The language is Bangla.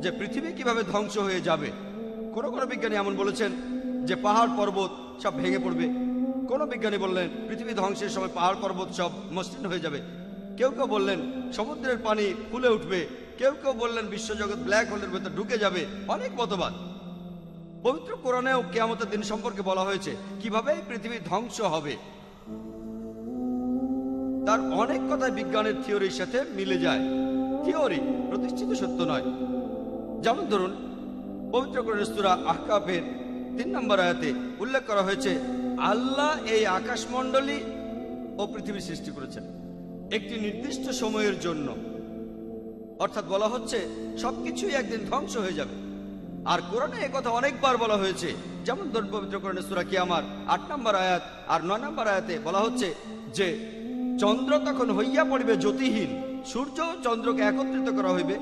যে পৃথিবী কীভাবে ধ্বংস হয়ে যাবে? কোন কোন বিজ্ঞানী এমন বলেছেন যে পাহাড় পর্বত সব ভেঙে পড়বে। কোন বিজ্ঞানী বললেন, পৃথিবী ধ্বংসের সময় পাহাড় পর্বত সব মসৃণ হয়ে যাবে। কেউ কেউ বললেন, সমুদ্রের পানি ফুলে উঠবে। কেউ কেউ বললেন, বিশ্বজগৎ ব্ল্যাক হোলের ভেতর ঢুকে যাবে। অনেক মতবাদ। পবিত্র কোরআনেও কেয়ামতের দিন সম্পর্কে বলা হয়েছে, কীভাবে পৃথিবী ধ্বংস হবে। তার অনেক কথাই বিজ্ঞানের থিওরির সাথে মিলে যায়। থিওরি প্রতিষ্ঠিত সত্য নয়। যেমন ধরুন, পবিত্র রেস্তোরাঁ আহকাফের তিন নম্বর আয়াতে উল্লেখ করা হয়েছে, আল্লাহ এই আকাশমণ্ডলী ও পৃথিবী সৃষ্টি করেছেন। একটি নির্দিষ্ট সময়ের জন্য। অর্থাৎ বলা হচ্ছে সবকিছুই একদিন ধ্বংস হয়ে যাবে। আর কোরআনে কথা অনেকবার বলা হয়েছে। যেমন ধরুন, পবিত্র কোরআনে সুরা আমার আট নম্বর আয়াত আর নয় নম্বর আয়াতে বলা হচ্ছে যে, চন্দ্র তখন হইয়া পড়িবে জ্যোতিহীন। সূর্য চন্দ্রকে একত্রিত করা হইবে।